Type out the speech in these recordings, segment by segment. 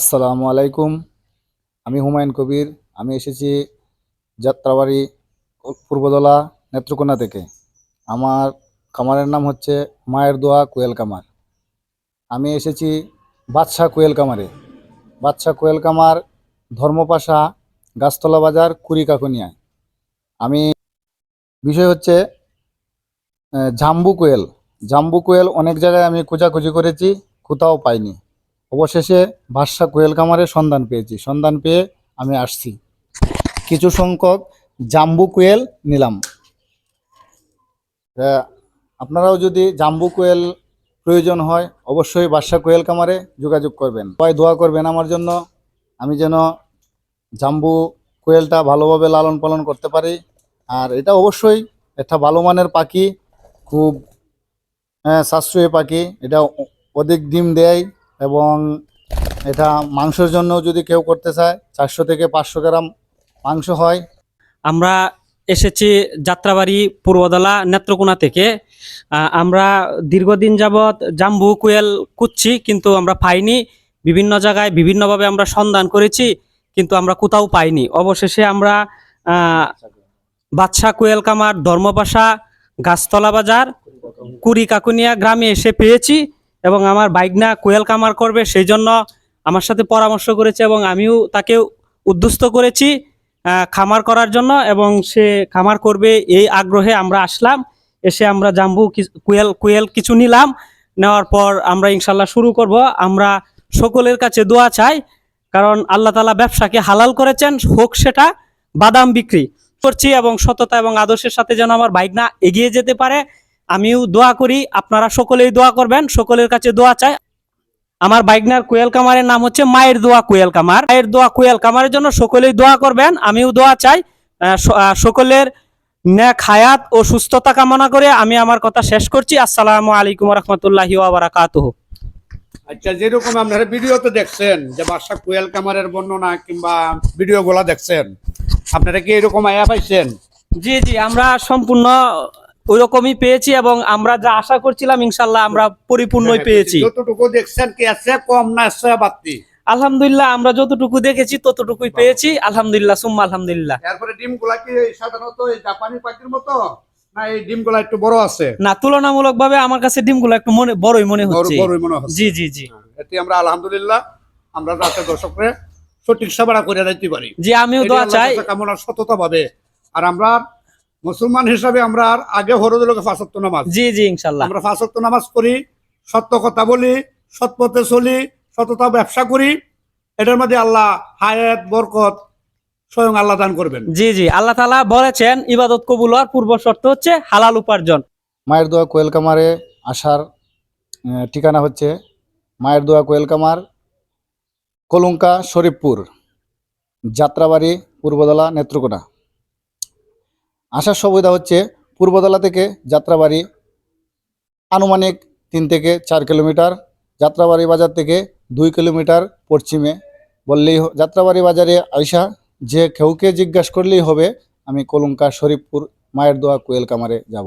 আসসালামু আলাইকুম। আমি হুমায়ুন কবির। আমি এসেছি যাত্রাবাড়ি পূর্বদলা নেত্রকোনা থেকে। আমার কামারের নাম হচ্ছে মায়ের দোয়া কোয়েল কামার আমি এসেছি বাদশাহ কোয়েল কামারে বাদশাহ কোয়েল কামার ধর্মপাশা গাছতলা বাজার কুড়িকাকুনিয়ায়। আমি বিষয় হচ্ছে জাম্বু কোয়েল। জাম্বু কোয়েল অনেক জায়গায় আমি খোঁজাখুঁজি করেছি, কোথাও পাইনি। অবশেষে বাদশা কোয়েল কামারের সন্ধান পেয়েছি। সন্ধান পেয়ে আমি আসছি। কিছু সংখ্যক জাম্বু কোয়েল নিলাম। আপনারাও যদি জাম্বু কোয়েল প্রয়োজন হয়, অবশ্যই বাদশা কোয়েল কামারে যোগাযোগ করবেন। সবাই দোয়া করবেন আমার জন্য। আমি যেন জাম্বু কোয়েলটা ভালোভাবে লালন পালন করতে পারি। আর এটা অবশ্যই একটা ভালো মানের পাখি, খুব হ্যাঁ সাশ্রয়ী পাখি। এটা অধিক ডিম দেয়। এবং এটা মাংসের জন্য যদি কেউ করতে চায়, চারশো থেকে পাঁচশো গ্রাম মাংস হয়। আমরা এসেছি যাত্রাবাড়ি পূর্বদলা নেত্রকোনা থেকে। আমরা দীর্ঘদিন যাবৎ জাম্বু, কুয়েল, কুচ্ছি কিন্তু আমরা পাইনি। বিভিন্ন জায়গায় বিভিন্নভাবে আমরা সন্ধান করেছি, কিন্তু আমরা কোথাও পাইনি। অবশেষে আমরা বাদশাহ কোয়েল কামার ধর্মপাশা, গাছতলা বাজার কুড়ি কাকুনিয়া গ্রামে এসে পেয়েছি। এবং আমার বাইকনা কোয়েল কামার করবে সেই জন্য আমার সাথে পরামর্শ করেছে এবং আমিও তাকে উদ্যস্ত করেছি খামার করার জন্য এবং সে খামার করবে এই আগ্রহে আমরা আসলাম। এসে আমরা জাম্বু কুয়েল কুয়েল কিছু নিলাম। নেওয়ার পর আমরা ইনশাল্লাহ শুরু করব। আমরা সকলের কাছে দোয়া চাই, কারণ আল্লাহ তালা ব্যবসাকে হালাল করেছেন, হোক সেটা বাদাম বিক্রি করছি এবং সততা এবং আদর্শের সাথে যেন আমার বাইক না এগিয়ে যেতে পারে। আমিও দোয়া করি আপনারা সকলেই দোয়া করবেন সকলের কাছে দোয়া চাই। আমার বাইকনার কোয়েল কামারের নাম হচ্ছে মায়ের দোয়া কোয়েল কামার। মায়ের দোয়া কোয়েল কামারের জন্য সকলেই দোয়া করবেন আমিও দোয়া চাই। সকলের ন্যাক হায়াত ও সুস্থতা কামনা করে আমি আমার কথা শেষ করছি। আসসালামু আলাইকুম রহমতুল্লাহি ওয়াবারাকাতুহু। আচ্ছা যেরকম আপনারা ভিডিওতে দেখছেন যে বাসা কোয়েল কামারের বর্ণনা কিংবা ভিডিও গুলা দেখছেন আপনারা কি এরকম আয়া পাইছেন? জি জি আমরা সম্পূর্ণ ওইরকমই পেয়েছি এবং আমরা যা আশা করছিলাম ইনশাল্লাহ আমরা পরিপূর্ণই পেয়েছি। যতটুকু দেখছেন কি আছে কম না আছে বাড়তি। আলহামদুলিল্লাহ আমরা যতটুকু দেখেছি ততটুকুই পেয়েছি। আলহামদুলিল্লাহ সুম্মা আলহামদুলিল্লাহ। এরপরে ডিমগুলা কি সাধারণত জাপানি পাখির মতো না এই ডিমগুলা একটু বড় আছে? না তুলনামূলক ভাবে আমার কাছে ডিমগুলো একটু মনে বড়ই মনে হচ্ছে। বড়ই মনে হচ্ছে। জি জি জি। এতে আমরা আলহামদুলিল্লাহ আমরা রাতে দর্শকরে সঠিক সেবা করে দিতে পারি। জি আমিও দোয়া চাই। কামনা সততা ভাবে আর আমরা মুসলমান হিসাবে আমরা আর আগে হরদুলকে ফাঁসত্ব নামাজ। জি জি ইনশাল্লাহ। আমরা ফাঁসত্ব নামাজ পড়ি সত্য কথা বলি সৎ পথে চলি সততা ব্যবসা করি। এটার মধ্যে আল্লাহ হায়াত বরকত স্বয়ং আল্লাহ দান করবেন। জি জি আল্লাহ তালা বলেছেন ইবাদত কবুল হওয়ার পূর্ব শর্ত হচ্ছে হালাল উপার্জন। মায়ের দোয়া কোয়েল কামারে আসার ঠিকানা হচ্ছে মায়ের দোয়া কোয়েল কামার কলঙ্কা শরীফপুর যাত্রাবাড়ি পূর্বদলা নেত্রকোনা। আসার সুবিধা হচ্ছে পূর্বদলা থেকে যাত্রাবাড়ি আনুমানিক তিন থেকে চার কিলোমিটার, যাত্রাবাড়ি বাজার থেকে দুই কিলোমিটার পশ্চিমে। বললেই যাত্রাবাড়ি বাজারে আইসা যে কেউকে জিজ্ঞাসা করলেই হবে, আমি কলঙ্কা শরীফপুর মায়ের দোয়া কোয়েল কামারে যাব।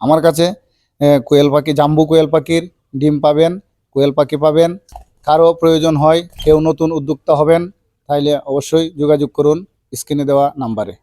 আমার কাছে কোয়েল পাখি, জাম্বু কোয়েল পাখির ডিম পাবেন, কোয়েল পাখি পাবেন। কারও প্রয়োজন হয়, কেউ নতুন উদ্যোক্তা হবেন, তাইলে অবশ্যই যোগাযোগ করুন স্ক্রিনে দেওয়া নাম্বারে।